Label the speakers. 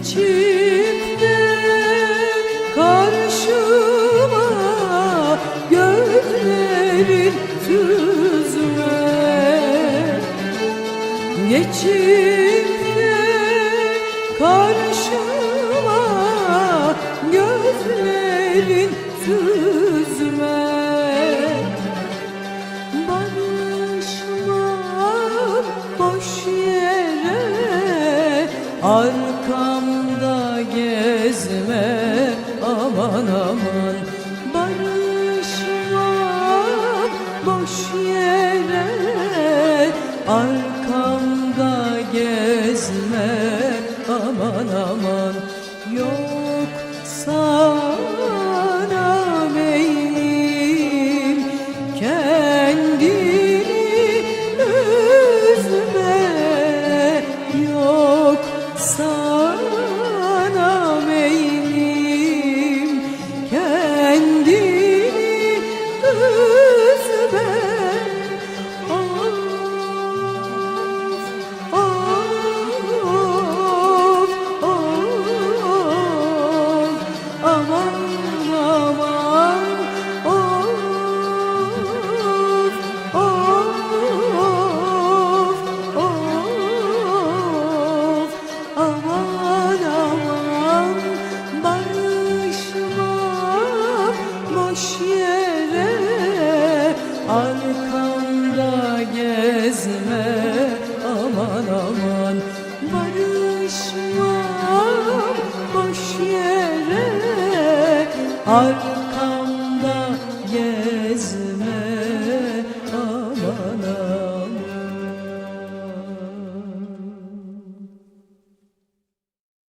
Speaker 1: De karşıma gözlerin süzme. De karşıma gözlerin süzme. Barışmam boş yere Arkamda gezme aman aman. Barışmam boş yere. Arkamda gezme aman aman. Yok sana meylim kendini üzme. Yok sana gezme aman aman. Barışmam boş yere. Gezme